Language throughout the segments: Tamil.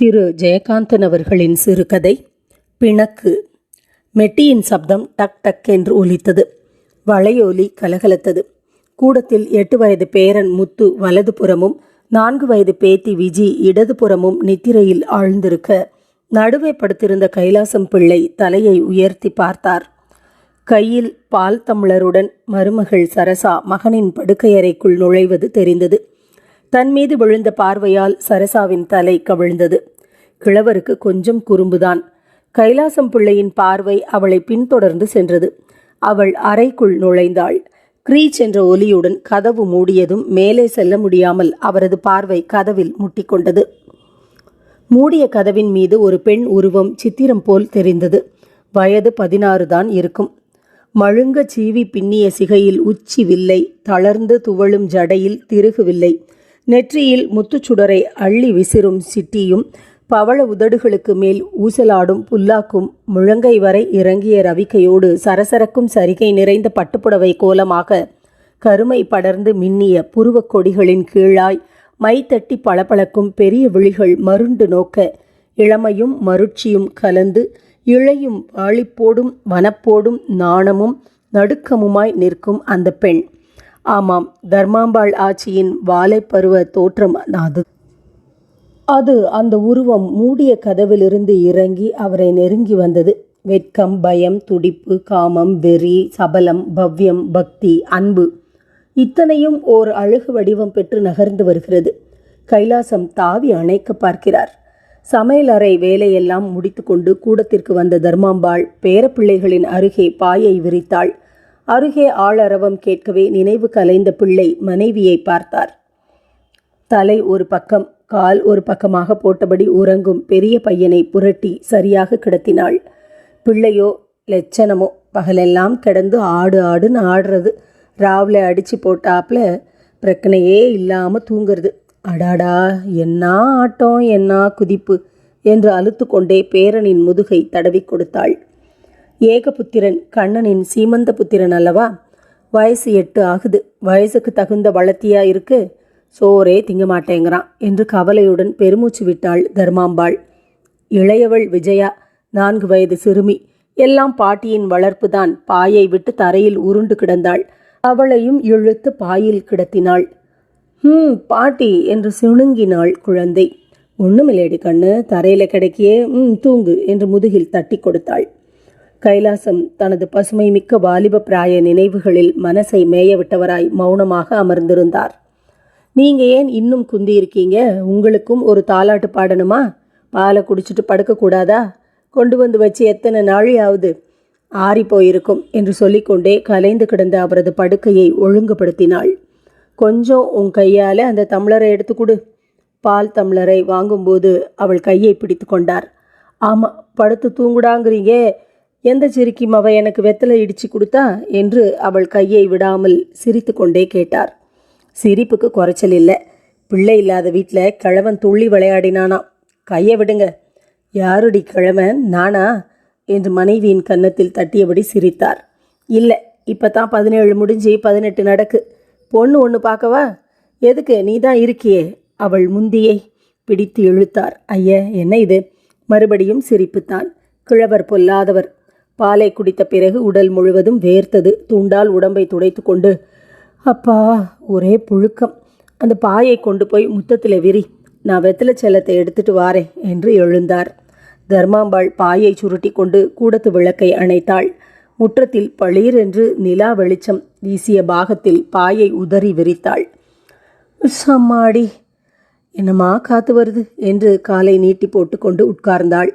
திரு ஜெயகாந்தன் அவர்களின் சிறுகதை பிணக்கு மெட்டியின் சப்தம் டக் டக் என்று ஒலித்தது. வளையொலி கலகலத்தது. கூடத்தில் எட்டு வயது பேரன் முத்து வலது புறமும் நான்கு வயது பேத்தி விஜி இடதுபுறமும் நித்திரையில் ஆழ்ந்திருக்க நடுவே படுத்திருந்த கைலாசம் பிள்ளை தலையை உயர்த்தி பார்த்தார். கையில் பால் தமிழருடன் மருமகள் சரசா மகனின் படுக்கையறைக்குள் நுழைவது தெரிந்தது. தன் மீது விழுந்த பார்வையால் சரசாவின் தலை கவிழ்ந்தது. கிழவருக்கு கொஞ்சம் குறும்புதான். கைலாசம் பிள்ளையின் பார்வை அவளை பின்தொடர்ந்து சென்றது. அவள் அறைக்குள் நுழைந்தாள். க்ரீச் என்ற ஒலியுடன் கதவு மூடியதும் மேலே செல்ல முடியாமல் அவரது பார்வை கதவில் முட்டிக்கொண்டது. மூடிய கதவின் மீது ஒரு பெண் உருவம் சித்திரம் போல் தெரிந்தது. வயது பதினாறு தான் இருக்கும். மழுங்க சீவி பின்னிய சிகையில் உச்சி வில்லை தளர்ந்து துவளும் ஜடையில் திருகுவில்லை. நெற்றியில் முத்துச்சுடரை அள்ளி விசிறும் சிட்டியும் பவள உதடுகளுக்கு மேல் ஊசலாடும் புல்லாக்கும் முழங்கை வரை இறங்கிய ரவிக்கையோடு சரசரக்கும் சரிகை நிறைந்த பட்டுப்புடவை கோலமாக கருமை படர்ந்து மின்னிய புருவக் கொடிகளின் கீழாய் மை தட்டி பளபளக்கும் பெரிய விழிகள் மருண்டு நோக்க இளமையும் மருட்சியும் கலந்து இழையும் வாழிப்போடும் வனப்போடும் நாணமும் நடுக்கமுமாய் நிற்கும் அந்த பெண். ஆமாம் தர்மாம்பாள் ஆட்சியின் வாழைப்பருவ தோற்றம் அது. அது அந்த உருவம் மூடிய கதவிலிருந்து இறங்கி அவரை நெருங்கி வந்தது. வெட்கம் பயம் துடிப்பு காமம் வெறி சபலம் பவ்யம் பக்தி அன்பு இத்தனையும் ஓர் அழகு வடிவம் பெற்று நகர்ந்து வருகிறது. கைலாசம் தாவி அணைக்க பார்க்கிறார். சமையலறை வேலையெல்லாம் முடித்துக்கொண்டு கூடத்திற்கு வந்த தர்மாம்பாள் பேரப்பிள்ளைகளின் அருகே பாயை விரித்தாள். அருகே ஆளரவம் கேட்கவே நினைவு கலைந்த பிள்ளை மனைவியை பார்த்தார். தலை ஒரு பக்கம் கால் ஒரு பக்கமாக போட்டபடி உறங்கும் பெரிய பையனை புரட்டி சரியாக கிடத்தினாள். பிள்ளையோ லட்சணமோ பகலெல்லாம் கிடந்து ஆடு ஆடுன்னு ஆடுறது. ராவில் அடித்து போட்டாப்புல பிரச்சனையே இல்லாமல் தூங்குறது. அடாடா என்ன ஆட்டம் என்ன குதிப்பு என்று அழுத்து கொண்டே பேரனின் முதுகை தடவி கொடுத்தாள். ஏகபுத்திரன் கண்ணனின் சீமந்த புத்திரன் அல்லவா? வயசு எட்டு ஆகுது. வயசுக்கு தகுந்த வளர்த்தியா இருக்கு? சோரே திங்க மாட்டேங்கிறான் என்று கவலையுடன் பெருமூச்சு விட்டாள் தர்மாம்பாள். இளையவள் விஜயா நான்கு வயது சிறுமி. எல்லாம் பாட்டியின் வளர்ப்புதான். பாயை விட்டு தரையில் உருண்டு கிடந்தாள். அவளையும் இழுத்து பாயில் கிடத்தினாள். ஹம் பாட்டி என்று சுணுங்கினாள் குழந்தை. ஒண்ணுமில்லேடி கண்ணு. தரையில கிடைக்கியே. ம் தூங்கு என்று முதுகில் தட்டி கொடுத்தாள். கைலாசம் தனது பசுமை மிக்க வாலிப பிராய நினைவுகளில் மனசை மேயவிட்டவராய் மௌனமாக அமர்ந்திருந்தார். நீங்க ஏன் இன்னும் குந்தியிருக்கீங்க? உங்களுக்கும் ஒரு தாலாட்டு பாடணுமா? பாலை குடிச்சிட்டு படுக்கக்கூடாதா கொண்டு வந்து வச்சு எத்தனை நாழியாவது ஆறி போயிருக்கும் என்று சொல்லிக்கொண்டே கலைந்து கிடந்த அவரது படுக்கையை ஒழுங்குபடுத்தினாள். கொஞ்சம் உன் கையால் அந்த தம்ளரை எடுத்து கொடு. பால் தம்ளரை வாங்கும்போது அவள் கையை பிடித்து கொண்டார். ஆமாம் படுத்து தூங்குடாங்கிறீங்க. எந்த சிரிக்கும் அவ எனக்கு வெத்தலை இடிச்சு கொடுத்தா என்று அவள் கையை விடாமல் சிரித்து கொண்டே கேட்டார். சிரிப்புக்கு குறைச்சல் இல்லை. பிள்ளை இல்லாத வீட்டில் கிழவன் துள்ளி விளையாடினானா? கையை விடுங்க. யாருடி கிழவன்? நானா? என்று மனைவியின் கன்னத்தில் தட்டியபடி சிரித்தார். இல்லை இப்போ தான் பதினேழு முடிஞ்சு பதினெட்டு நடக்கு. பொண்ணு ஒன்று பார்க்கவா? எதுக்கு? நீ தான் இருக்கியே. அவள் முந்தியை பிடித்து இழுத்தார். ஐய என்ன இது? மறுபடியும் சிரிப்புத்தான். கிழவர் பொல்லாதவர். பாலை குடித்த பிறகு உடல் முழுவதும் வேர்த்தது. துண்டால் உடம்பை துடைத்து கொண்டு அப்பா ஒரே புழுக்கம். அந்த பாயை கொண்டு போய் முத்தத்தில் விரி. நான் வெத்தலை செல்லத்தை எடுத்துட்டு வாரேன் என்று எழுந்தார். தர்மாம்பாள் பாயை சுருட்டி கொண்டு கூடத்து விளக்கை அணைத்தாள். முற்றத்தில் பளீரென்று நிலா வெளிச்சம் வீசிய பாகத்தில் பாயை உதறி விரித்தாள். சம்மாடி என்னம்மா காத்து வருது? என்று காலை நீட்டி போட்டுக்கொண்டு உட்கார்ந்தாள்.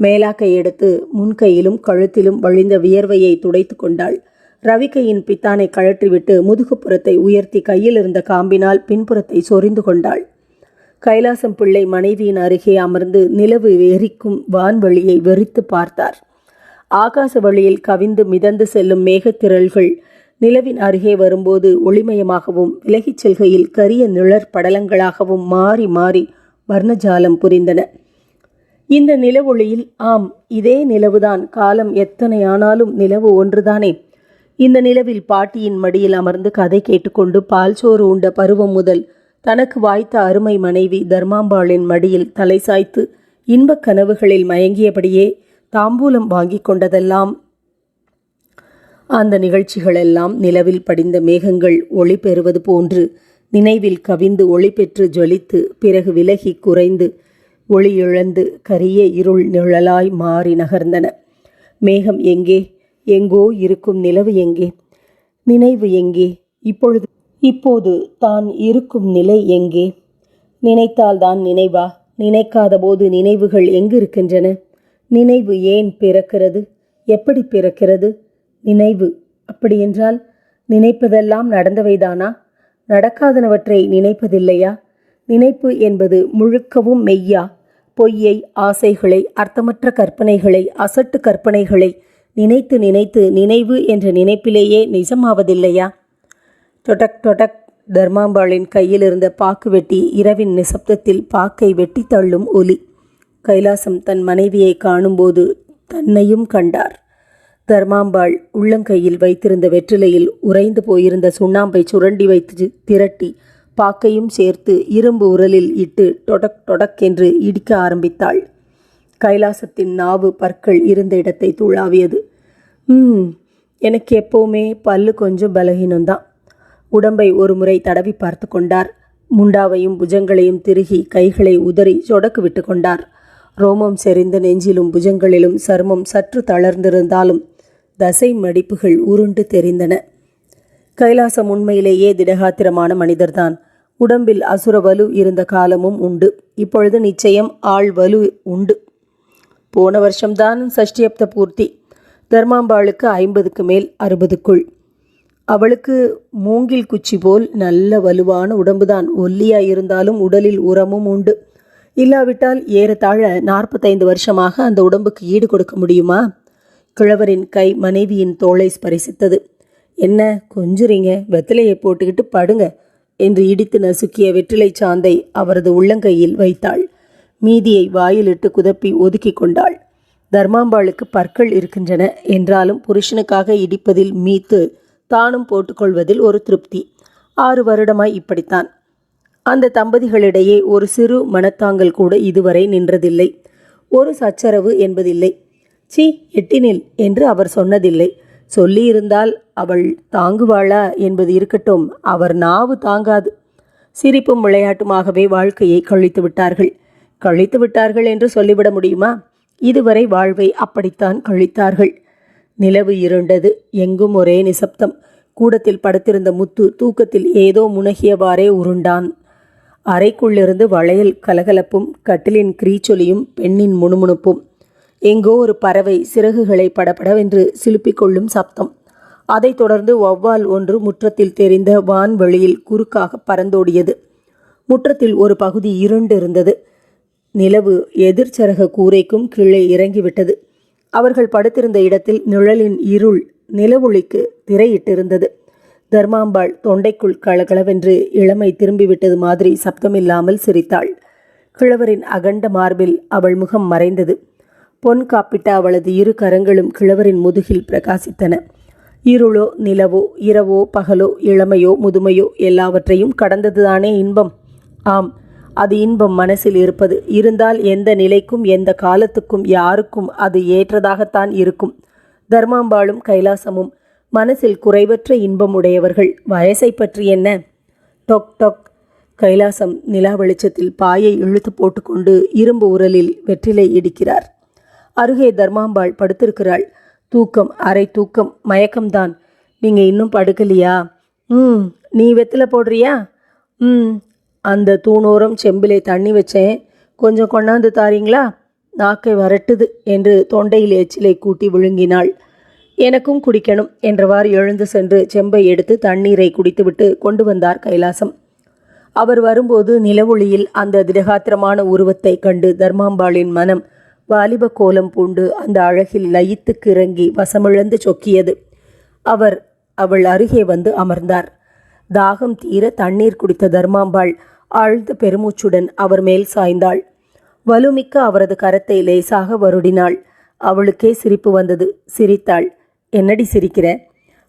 மேலாக்கை எடுத்து முன்கையிலும் கழுத்திலும் வழிந்த வியர்வையை துடைத்து கொண்டாள். ரவிக்கையின் பித்தானை கழற்றிவிட்டு முதுகுப்புறத்தை உயர்த்தி கையில் இருந்த காம்பினால் பின்புறத்தை சொரிந்து கொண்டாள். கைலாசம் பிள்ளை மனைவியின் அருகே அமர்ந்து நிலவு எரிக்கும் வான்வழியை வெறித்து பார்த்தார். ஆகாச வழியில் கவிந்து மிதந்து செல்லும் மேகத்திரள்கள் நிலவின் அருகே வரும்போது ஒளிமயமாகவும் விலகிச் செல்கையில் கரிய நிழற் படலங்களாகவும் மாறி மாறி வர்ணஜாலம் புரிந்தன. இந்த நிலவொளியில் ஆம் இதே நிலவுதான். காலம் எத்தனை ஆனாலும் நிலவு ஒன்றுதானே. இந்த நிலவில் பாட்டியின் மடியில் அமர்ந்து கதை கேட்டுக்கொண்டு பால் சோறு உண்ட பருவம் முதல் தனக்கு வாய்த்த அருமை மனைவி தர்மாம்பாளின் மடியில் தலை சாய்த்து இன்பக் கனவுகளில் மயங்கியபடியே தாம்பூலம் வாங்கிக் கொண்டதெல்லாம் அந்த நிகழ்ச்சிகளெல்லாம் நிலவில் படிந்த மேகங்கள் ஒளி பெறுவது போன்று நினைவில் கவிந்து ஒளி பெற்று ஜொலித்து பிறகு விலகி குறைந்து ஒளி இழந்து கரிய இருள் நிழலாய் மாறி நகர்ந்தன. மேகம் எங்கே? எங்கோ இருக்கும் நிலவு எங்கே? நினைவு எங்கே? இப்பொழுது இப்போது தான் இருக்கும் நிலை எங்கே? நினைத்தால்தான் நினைவா? நினைக்காத போது நினைவுகள் எங்கு இருக்கின்றன நினைவு ஏன் பிறக்கிறது? எப்படி பிறக்கிறது? நினைவு அப்படியென்றால் நினைப்பதெல்லாம் நடந்தவைதானா? நடக்காதனவற்றை நினைப்பதில்லையா? நினைப்பு என்பது முழுக்கவும் மெய்யா? பொய்யை ஆசைகளை அர்த்தமற்ற கற்பனைகளை அசட்டு கற்பனைகளை நினைத்து நினைத்து நினைவு என்ற நினைப்பிலேயே நிஜமாவதில்லையா? டொடக் டொடக் தர்மாம்பாளின் கையில் இருந்த பாக்கு வெட்டி இரவின் நிசப்தத்தில் பாக்கை வெட்டி தள்ளும் ஒலி. கைலாசம் தன் மனைவியை காணும்போது தன்னையும் கண்டார். தர்மாம்பாள் உள்ளங்கையில் வைத்திருந்த வெற்றிலையில் உறைந்து போயிருந்த சுண்ணாம்பை சுரண்டி வைத்து திரட்டி பாக்கையும் சேர்த்து இரும்பு உரலில் இட்டு டொடக் டொடக் என்று இடிக்க ஆரம்பித்தாள். கைலாசத்தின் நாவு பற்கள் இருந்த இடத்தை துளாவியது. ம் எனக்கு எப்போவுமே பல்லு கொஞ்சம் பலகீனம்தான். உடம்பை ஒரு முறை தடவி பார்த்து கொண்டார். முண்டாவையும் புஜங்களையும் திருகி கைகளை உதறி சொடக்கு விட்டு கொண்டார். ரோமம் செறிந்த நெஞ்சிலும் புஜங்களிலும் சர்மம் சற்று தளர்ந்திருந்தாலும் தசை மடிப்புகள் உருண்டு தெரிந்தன. கைலாசம் உண்மையிலேயே திடகாத்திரமான மனிதர்தான். உடம்பில் அசுர வலு இருந்த காலமும் உண்டு. இப்பொழுது நிச்சயம் ஆள் வலு உண்டு. போன வருஷம்தான் சஷ்டியப்த பூர்த்தி. தர்மாம்பாளுக்கு ஐம்பதுக்கு மேல் அறுபதுக்குள். அவளுக்கு மூங்கில் குச்சி போல் நல்ல வலுவான உடம்புதான். ஒல்லியாய் இருந்தாலும் உடலில் உரமும் உண்டு. இல்லாவிட்டால் ஏறத்தாழ நாற்பத்தைந்து வருஷமாக அந்த உடம்புக்கு ஈடு கொடுக்க முடியுமா? கிழவரின் கை மனைவியின் தோளை ஸ்பரிசித்தது. என்ன கொஞ்சுறீங்க? வெத்தலையை போட்டுக்கிட்டு படுங்க என்று இடித்து நசுக்கிய வெற்றிலை சாந்தை அவரது உள்ளங்கையில் வைத்தாள். மீதியை வாயிலிட்டு குதப்பி ஒதுக்கி கொண்டாள். தர்மாம்பாளுக்கு பற்கள் இருக்கின்றன என்றாலும் புருஷனுக்காக இடிப்பதில் மீத்து தானும் போட்டுக்கொள்வதில் ஒரு திருப்தி. ஆறு வருடமாய் இப்படித்தான். அந்த தம்பதிகளிடையே ஒரு சிறு மனத்தாங்கல் கூட இதுவரை நின்றதில்லை. ஒரு சச்சரவு என்பதில்லை. சி எட்டினில் என்று அவர் சொன்னதில்லை. சொல்லியிருந்தால் அவள் தாங்குவாளா என்பது இருக்கட்டும் அவர் நாவு தாங்காது. சிரிப்பும் விளையாட்டுமாகவே வாழ்க்கையை கழித்து விட்டார்கள். கழித்து விட்டார்கள் என்று சொல்லிவிட முடியுமா? இதுவரை வாழ்வை அப்படித்தான் கழித்தார்கள். நிலவு இருண்டது எங்கும் ஒரே நிசப்தம். கூடத்தில் படுத்திருந்த முத்து தூக்கத்தில் ஏதோ முனகியவாறே உருண்டான். அறைக்குள்ளிருந்து வளையல் கலகலப்பும் கட்டிலின் கிரீச்சொலியும் பெண்ணின் முணுமுணுப்பும். எங்கோ ஒரு பறவை சிறகுகளை படபடவென்று சிலுப்பிக் கொள்ளும் சப்தம். அதைத் தொடர்ந்து வௌவால் ஒன்று முற்றத்தில் தெரிந்த வான்வெளியில் குறுக்காக பறந்தோடியது. முற்றத்தில் ஒரு பகுதி இருண்டு இருந்தது. நிலவு எதிர்ச்சரக கூரைக்கும் கீழே இறங்கிவிட்டது. அவர்கள் படுத்திருந்த இடத்தில் நிழலின் இருள் நிலவொளிக்கு திரையிட்டிருந்தது. தர்மாம்பாள் தொண்டைக்குள் கலகலவென்று இளமை திரும்பிவிட்டது மாதிரி சப்தமில்லாமல் சிரித்தாள். கிழவரின் அகண்ட மார்பில் அவள் முகம் மறைந்தது. பொன் காப்பிட்ட அவளது இரு கரங்களும் கிழவரின் முதுகில் பிரகாசித்தன. இருளோ நிலவோ இரவோ பகலோ இளமையோ முதுமையோ எல்லாவற்றையும் கடந்ததுதானே இன்பம்? ஆம் அது இன்பம் மனசில் இருப்பது. இருந்தால் எந்த நிலைக்கும் எந்த காலத்துக்கும் யாருக்கும் அது ஏற்றதாகத்தான் இருக்கும். தர்மாம்பாளும் கைலாசமும் மனசில் குறைவற்ற இன்பம் உடையவர்கள் வயசை பற்றி என்ன? டொக் டொக். கைலாசம் நிலா வெளிச்சத்தில் பாயை இழுத்து போட்டுக்கொண்டு இரும்பு உரலில் வெற்றிலை இடிக்கிறார். அருகே தர்மாம்பாள் படுத்திருக்கிறாள். தூக்கம் அரை தூக்கம் மயக்கம்தான். நீங்க இன்னும் படுக்கலையா? ம் நீ வெத்தில போடுறியா? ம் அந்த தூணோரம் செம்பிலே தண்ணி வச்சேன். கொஞ்சம் கொண்டாந்து தாரீங்களா? நாக்கை வரட்டுது என்று தொண்டையில் எச்சிலை கூட்டி விழுங்கினாள். எனக்கும் குடிக்கணும் என்றவாறு எழுந்து சென்று செம்பை எடுத்து தண்ணீரை குடித்துவிட்டு கொண்டு வந்தார் கைலாசம். அவர் வரும்போது நிலவொளியில் அந்த திடகாத்திரமான உருவத்தை கண்டு தர்மாம்பாளின் மனம் வாலிப கோலம் பூண்டு அந்த அழகில் லயித்து கிறங்கி வசமிழந்து சொக்கியது. அவர் அவள் அருகே வந்து அமர்ந்தார். தாகம் தீர தண்ணீர் குடித்த தர்மாம்பாள் ஆழ்ந்த பெருமூச்சுடன் அவர் மேல் சாய்ந்தாள். வலுமிக்க அவரது கரத்தை லேசாக வருடினாள். அவளுக்கே சிரிப்பு வந்தது. சிரித்தாள். என்னடி சிரிக்கிற?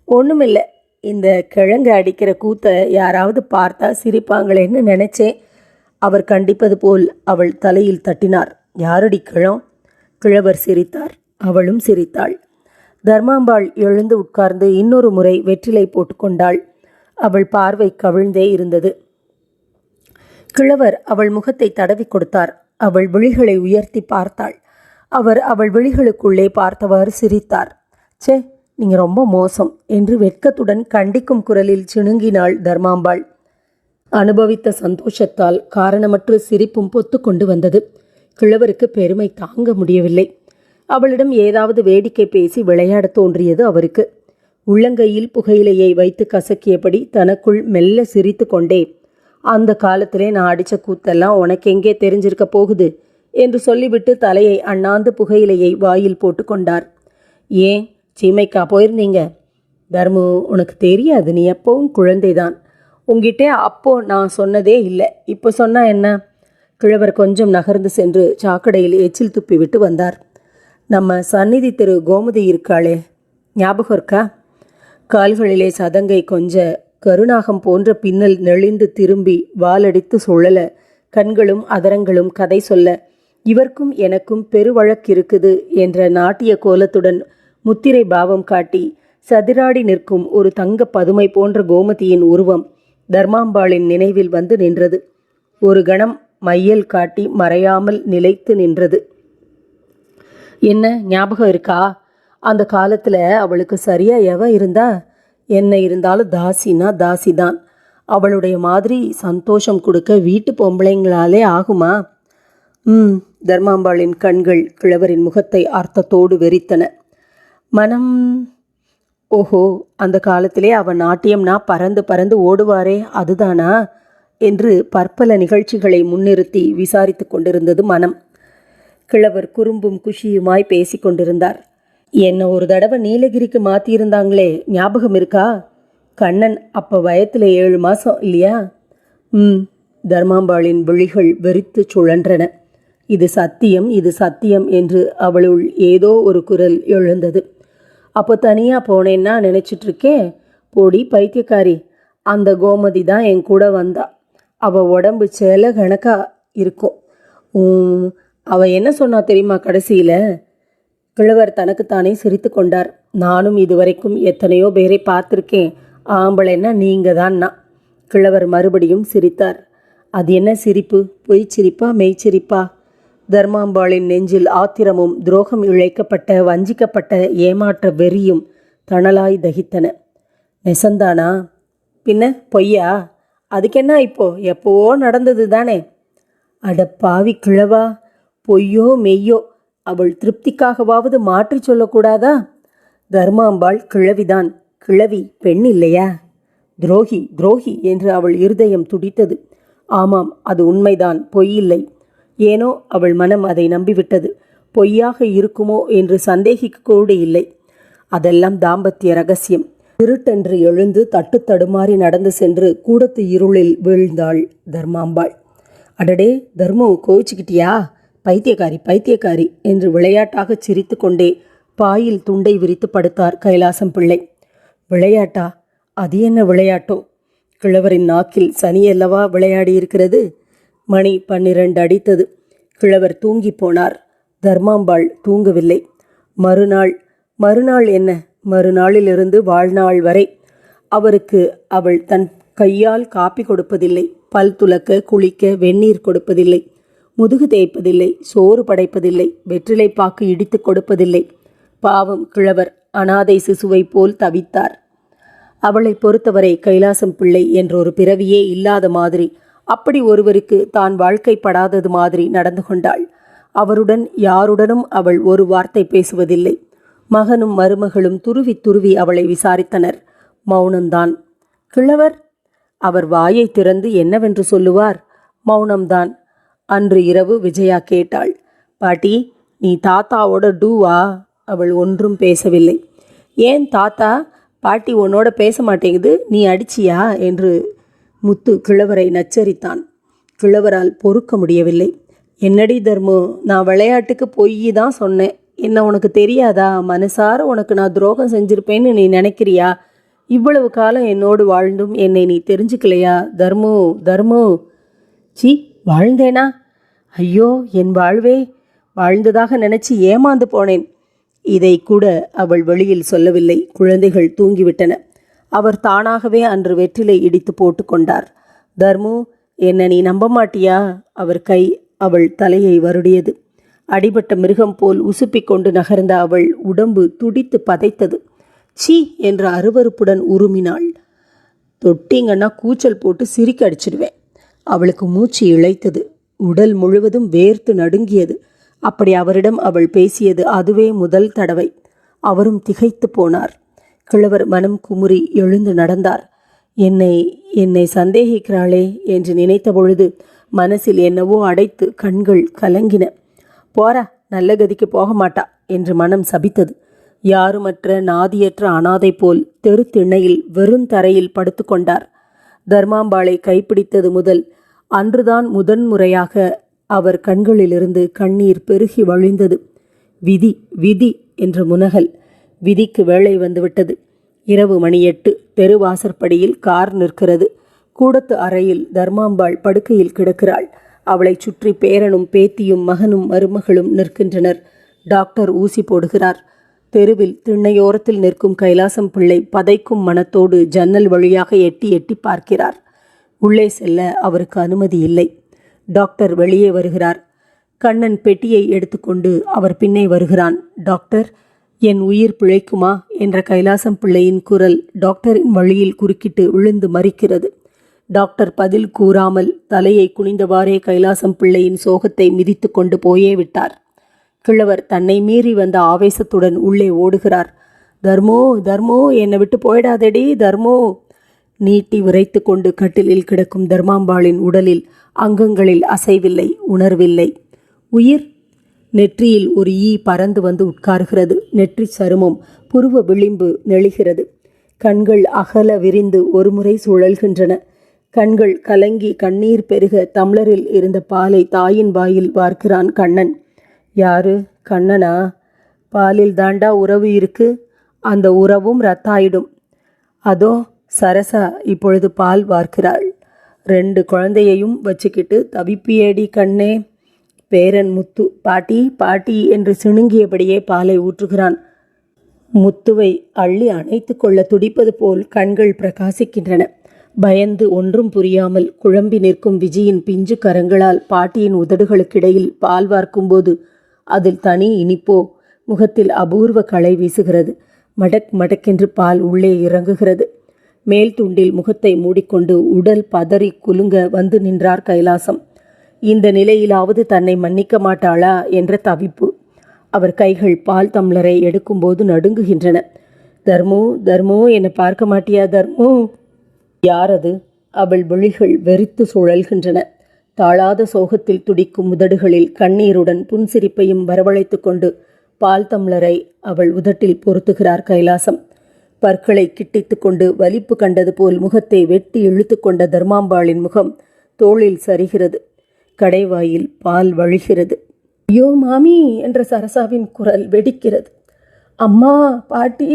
ஒன்றுமில்லை இந்த கிழங்கு அடிக்கிற கூத்தை யாராவது பார்த்தா சிரிப்பாங்களேன்னு நினைச்சேன். அவர் கண்டிப்பது போல் அவள் தலையில் தட்டினார். யாரடி கிழம்? கிழவர் சிரித்தார். அவளும் சிரித்தாள். தர்மாம்பாள் எழுந்து உட்கார்ந்து இன்னொரு முறை வெற்றிலை போட்டுக்கொண்டாள் அவள் பார்வை கவிழ்ந்தே இருந்தது. கிழவர் அவள் முகத்தை தடவி கொடுத்தார். அவள் விழிகளை உயர்த்தி பார்த்தாள். அவர் அவள் விழிகளுக்குள்ளே பார்த்தவாறு சிரித்தார். ச்சே நீங்க ரொம்ப மோசம் என்று வெட்கத்துடன் கண்டிக்கும் குரலில் சிணுங்கினாள் தர்மாம்பாள். அனுபவித்த சந்தோஷத்தால் காரணமற்ற சிரிப்பும் பொத்து கொண்டு வந்தது. கிழவருக்கு பெருமை தாங்க முடியவில்லை. அவளிடம் ஏதாவது வேடிக்கை பேசி விளையாடத் தோன்றியது அவருக்கு. உள்ளங்கையில் புகையிலையை வைத்து கசக்கியபடி தனக்குள் மெல்ல சிரித்து கொண்டே அந்த காலத்திலே நான் அடித்த கூத்தெல்லாம் உனக்கு எங்கே தெரிஞ்சிருக்க போகுது? என்று சொல்லிவிட்டு தலையை அண்ணாந்து புகையிலையை வாயில் போட்டுக்கொண்டார் ஏன் சீமைக்கா போயிருந்தீங்க? தர்மு உனக்கு தெரியாது. நீ எப்பவும் குழந்தைதான். உங்ககிட்ட அப்போ நான் சொன்னதே இல்லை. இப்போ சொன்னா என்ன? கிழவர் கொஞ்சம் நகர்ந்து சென்று சாக்கடையில் எச்சில் துப்பி விட்டு வந்தார். நம்ம சந்நிதி திரு கோமதி இருக்காளே ஞாபகம் இருக்கா? கால்களிலே சதங்கை கொஞ்ச கருநாகம் போன்ற பின்னல் நெளிந்து திரும்பி வாலடித்து சுழல கண்களும் அதரங்களும் கதை சொல்ல இவர்க்கும் எனக்கும் பெருவழக்கிருக்குது என்ற நாட்டிய கோலத்துடன் முத்திரை பாவம் காட்டி சதிராடி நிற்கும் ஒரு தங்க பதுமை போன்ற கோமதியின் உருவம் தர்மாம்பாளின் நினைவில் வந்து நின்றது. ஒரு கணம் மையல் காட்டி மறையாமல் நிலைத்து நின்றது. என்ன ஞாபகம் இருக்கா? அந்த காலத்தில் அவளுக்கு சரியா எவ இருந்தா? என்ன இருந்தாலும் தாசினா தாசி தான் அவளுடைய மாதிரி சந்தோஷம் கொடுக்க வீட்டு பொம்பளைங்களாலே ஆகுமா? ம் தர்மாம்பாளின் கண்கள் கிழவரின் முகத்தை அர்த்தத்தோடு வெறித்தன. மனம் ஓஹோ அந்த காலத்திலே அவன் நாட்டியம்னா பறந்து பறந்து ஓடுவாரே அதுதானா? என்று பற்பல நிகழ்ச்சிகளை முன்னிறுத்தி விசாரித்து கொண்டிருந்தது மனம். கிழவர் குறும்பும் குஷியுமாய் பேசிக் கொண்டிருந்தார். என்ன ஒரு தடவை நீலகிரிக்கு மாற்றியிருந்தாங்களே ஞாபகம் இருக்கா? கண்ணன் அப்போ வயத்தில் ஏழு மாதம் இல்லையா? ம் தர்மாம்பாளின் விழிகள் வெறித்து சுழன்றன. இது சத்தியம் இது சத்தியம் என்று அவளுள் ஏதோ ஒரு குரல் எழுந்தது. அப்போ தனியாக போனேன்னா நினச்சிட்ருக்கே போடி பைத்தியக்காரி. அந்த கோமதி தான் என் கூட வந்தா அவள் உடம்பு சேல கணக்காக இருக்கும். அவள் என்ன சொன்னா தெரியுமா கடைசியில்? கிழவர் தனக்குத்தானே சிரித்து கொண்டார். நானும் இதுவரைக்கும் எத்தனையோ பேரை பார்த்துருக்கேன். ஆம்பளைன்னா நீங்கள் தான்னா கிழவர் மறுபடியும் சிரித்தார். அது என்ன சிரிப்பு? பொய் சிரிப்பா மெய்ச்சிரிப்பா தர்மாம்பாளின் நெஞ்சில் ஆத்திரமும் துரோகம் இழைக்கப்பட்ட வஞ்சிக்கப்பட்ட ஏமாற்ற வெறியும் தணலாய் தகித்தன. நெசந்தானா? பின்ன பொய்யா? அதுக்கென்ன இப்போ? எப்போவோ நடந்தது தானே. அட பாவி கிழவா பொய்யோ மெய்யோ அவள் திருப்திக்காகவாவது மாற்றி சொல்லக்கூடாதா? தர்மாம்பாள் கிழவிதான். கிழவி பெண் இல்லையா? துரோகி துரோகி என்று அவள் இருதயம் துடித்தது. ஆமாம் அது உண்மைதான். பொய்யில்லை ஏனோ அவள் மனம் அதை நம்பிவிட்டது. பொய்யாக இருக்குமோ என்று சந்தேகிக்க கூட இல்லை. அதெல்லாம் தாம்பத்திய ரகசியம். திருட்டென்று எழுந்து தட்டு தடுமாறி நடந்து சென்று கூடத்து இருளில் வீழ்ந்தாள் தர்மாம்பாள். அடடே தர்மு கோவிச்சுக்கிட்டியா? பைத்தியக்காரி பைத்தியக்காரி என்று விளையாட்டாகச் சிரித்துக்கொண்டே பாயில் துண்டை விரித்து படுத்தார் கைலாசம் பிள்ளை. விளையாட்டா? அது என்ன விளையாட்டோ? கிழவரின் நாக்கில் சனியல்லவா விளையாடியிருக்கிறது? மணி பன்னிரண்டு அடித்தது. கிழவர் தூங்கிப் போனார். தர்மாம்பாள் தூங்கவில்லை. மறுநாள் மறுநாள் என்ன? மறுநாளிலிருந்து வாழ்நாள் வரை அவருக்கு அவள் தன் கையால் காப்பி கொடுப்பதில்லை பல் துலக்க குளிக்க வெந்நீர் கொடுப்பதில்லை முதுகு தேய்ப்பதில்லை சோறு படைப்பதில்லை வெற்றிலை பாக்கு இடித்து கொடுப்பதில்லை. பாவம் கிழவர் அனாதை சிசுவை போல் தவித்தார். அவளை பொறுத்தவரை கைலாசம் பிள்ளை என்றொரு பிறவியே இல்லாத மாதிரி அப்படி ஒருவருக்கு தான் வாழ்க்கைப்படாதது மாதிரி நடந்து கொண்டாள். அவருடன் யாருடனும் அவள் ஒரு வார்த்தை பேசுவதில்லை. மகனும் மருமகளும் துருவி துருவி அவளை விசாரித்தனர். மௌனம்தான். கிழவர் அவர் வாயை திறந்து என்னவென்று சொல்லுவார்? மௌனம்தான். அன்று இரவு விஜயா கேட்டாள். பாட்டி நீ தாத்தாவோட டூவா அவள் ஒன்றும் பேசவில்லை. ஏன் தாத்தா? பாட்டி உன்னோட பேச மாட்டேங்குது. நீ அடிச்சியா? என்று முத்து கிழவரை நச்சரித்தான். கிழவரால் பொறுக்க முடியவில்லை. என்னடி தர்மு நான் விளையாட்டுக்கு பொய் தான் சொன்னேன். என்ன உனக்கு தெரியாதா? மனசார உனக்கு நான் துரோகம் செஞ்சிருப்பேன்னு நீ நினைக்கிறியா? இவ்வளவு காலம் என்னோடு வாழ்ந்தும் என்னை நீ தெரிஞ்சுக்கலையா? தர்மு தர்மு. சி வாழ்ந்தேனா? ஐயோ என் வாழ்வே. வாழ்ந்ததாக நினைச்சு ஏமாந்து போனேன். இதை கூட அவள் வெளியில் சொல்லவில்லை. குழந்தைகள் தூங்கிவிட்டன. அவர் தானாகவே அன்று வெற்றிலை இடித்து போட்டு கொண்டார். தர்மு என்ன நீ நம்ப மாட்டியா? அவர் கை அவள் தலையை வருடியது. அடிபட்ட மிருகம் போல் உசுப்பிக் கொண்டு நகர்ந்த அவள் உடம்பு துடித்து பதைத்தது. சீ என்ற அருவருப்புடன் உருமினாள். தொட்டிங்கன்னா கூச்சல் போட்டு சிரிக்க அடிச்சிடுவேன். அவளுக்கு மூச்சு இழைத்தது. உடல் முழுவதும் வேர்த்து நடுங்கியது. அப்படி அவரிடம் அவள் பேசியது அதுவே முதல் தடவை. அவரும் திகைத்து போனார். கிழவர் மனம் குமுறி எழுந்து நடந்தார். என்னை என்னை சந்தேகிக்கிறாளே என்று நினைத்த பொழுது மனசில் என்னவோ அடைத்து கண்கள் கலங்கின. போறா நல்ல கதிக்கு போக மாட்டா என்று மனம் சபித்தது. யாருமற்ற நாதியற்ற அனாதை போல் தெரு திண்ணையில் வெறும் தரையில் படுத்துக்கொண்டார் தர்மாம்பாளை கைப்பிடித்தது முதல் அன்றுதான் முதன்முறையாக அவர் கண்களிலிருந்து கண்ணீர் பெருகி வழிந்தது. விதி விதி என்ற முனகல் விதிக்கு வேலை வந்துவிட்டது. இரவு மணி எட்டு தெருவாசற்படியில் கார் நிற்கிறது. கூடத்து அறையில் தர்மாம்பாள் படுக்கையில் கிடக்கிறாள். அவளைச் சுற்றி பேரனும் பேத்தியும் மகனும் மருமகளும் நிற்கின்றனர். டாக்டர் ஊசி போடுகிறார். தெருவில் திண்ணையோரத்தில் நிற்கும் கைலாசம் பிள்ளை பதைக்கும் மனத்தோடு ஜன்னல் வழியாக எட்டி எட்டி பார்க்கிறார். உள்ளே செல்ல அவருக்கு அனுமதி இல்லை. டாக்டர் வெளியே வருகிறார். கண்ணன் பெட்டியை எடுத்துக்கொண்டு அவர் பின்னே வருகிறான். டாக்டர் என் உயிர் பிழைக்குமா? என்ற கைலாசம் பிள்ளையின் குரல் டாக்டரின் வழியில் குறுக்கிட்டு விழுந்து மறிக்கிறது. டாக்டர் பதில் கூறாமல் தலையை குனிந்தவாறே கைலாசம் பிள்ளையின் சோகத்தை மிதித்து கொண்டு போயே விட்டார். கிழவர் தன்னை மீறி வந்த ஆவேசத்துடன் உள்ளே ஓடுகிறார். தர்மோ தர்மோ என்னை விட்டு போயிடாதடி தர்மோ. நீட்டி விரைத்து கொண்டு கட்டிலில் கிடக்கும் தர்மாம்பாளின் உடலில் அங்கங்களில் அசைவில்லை உணர்வில்லை. உயிர்? நெற்றியில் ஒரு ஈ பறந்து வந்து உட்காருகிறது. நெற்றி சருமம் புருவ விளிம்பு நெளிகிறது. கண்கள் அகல விரிந்து ஒருமுறை சுழல்கின்றன. கண்கள் கலங்கி கண்ணீர் பெருக தம்ளரில் இருந்த பாலை தாயின் வாயில் பார்க்கிறான் கண்ணன். யாரு? கண்ணனா? பாலில் தாண்டா உறவு இருக்கு. அந்த உறவும் ரத்தாயிடும். அதோ சரசா இப்பொழுது பால் வார்க்கிறாள். ரெண்டு குழந்தையையும் வச்சுக்கிட்டு தவிப்பியேடி கண்ணே. பேரன் முத்து பாட்டி பாட்டி என்று சிணுங்கியபடியே பாலை ஊற்றுகிறான். முத்துவை அள்ளி அணைத்து கொள்ள துடிப்பது போல் கண்கள் பிரகாசிக்கின்றன. பயந்து ஒன்றும் புரியாமல் குழம்பி நிற்கும் விஜயின் பிஞ்சு கரங்களால் பாட்டியின் உதடுகளுக்கிடையில் பால் வார்க்கும்போது அதில் தனி இனிப்போ முகத்தில் அபூர்வ களை வீசுகிறது. மடக் மடக்கென்று பால் உள்ளே இறங்குகிறது. மேல் துண்டில் முகத்தை மூடிக்கொண்டு உடல் பதறி குலுங்க வந்து நின்றார் கைலாசம். இந்த நிலையிலாவது தன்னை மன்னிக்க மாட்டாளா என்ற தவிப்பு. அவர் கைகள் பால் தம்ளரை எடுக்கும்போது நடுங்குகின்றன. தர்மோ தர்மோ என்னை பார்க்க மாட்டியா தர்மோ? யாரது? அவள் விழிகள் வெறித்து சுழல்கின்றன. தாழாத சோகத்தில் துடிக்கும் உதடுகளில் கண்ணீருடன் புன்சிரிப்பையும் வரவழைத்து கொண்டு பால் தம்ளரை அவள் உதட்டில் பொருத்துகிறார் கைலாசம். பற்களை கிட்டித்து கொண்டு வலிப்பு கண்டது போல் முகத்தை வெட்டி இழுத்து கொண்ட தர்மாம்பாளின் முகம் தோளில் சரிகிறது. கடைவாயில் பால் வழிகிறது. ஐயோ மாமி! என்ற சரசாவின் குரல் வெடிக்கிறது. அம்மா பாட்டி!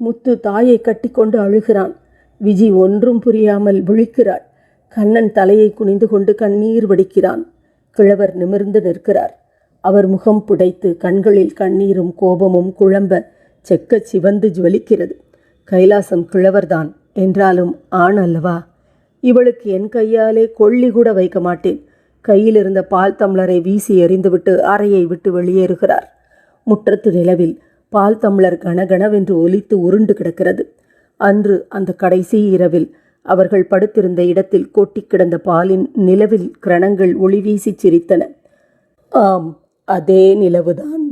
முத்து தாயை கட்டிக்கொண்டு அழுகிறான். விஜி ஒன்றும் புரியாமல் விழிக்கிறாள். கண்ணன் தலையை குனிந்து கொண்டு கண்ணீர் வடிக்கிறான். கிழவர் நிமிர்ந்து நிற்கிறார். அவர் முகம் புடைத்து கண்களில் கண்ணீரும் கோபமும் குழம்ப செக்கச் சிவந்து ஜுவலிக்கிறது. கைலாசம் கிழவர்தான். என்றாலும் ஆண் அல்லவா? இவளுக்கு என் கையாலே கொள்ளி கூட வைக்க மாட்டேன். கையில் இருந்த பால் தம்ளரை வீசி எறிந்துவிட்டு அறையை விட்டு வெளியேறுகிறார். முற்றத்து நிலவில் பால் தம்ளர் கனகனவென்று ஒலித்து உருண்டு கிடக்கிறது. அன்று அந்த கடைசி இரவில் அவர்கள் படுத்திருந்த இடத்தில் கொட்டிக் கிடந்த பாலின் நிலவில் கிரணங்கள் ஒளி சிரித்தன. ஆம் அதே நிலவுதான்.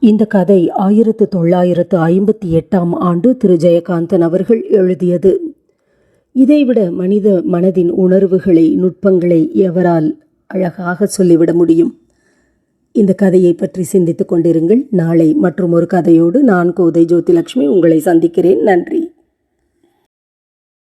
இந்த கதை ஆயிரத்து தொள்ளாயிரத்து ஐம்பத்தி எட்டாம் ஆண்டு திரு. ஜெயகாந்தன் அவர்கள் எழுதியது. இதைவிட மனித மனதின் உணர்வுகளை நுட்பங்களை எவரால் அழகாக சொல்லிவிட முடியும்? இந்த கதையை பற்றி சிந்தித்துக் கொண்டிருங்கள். நாளை மற்றும் ஒரு கதையோடு நான் கோதை ஜோதிலட்சுமி உங்களை சந்திக்கிறேன். நன்றி.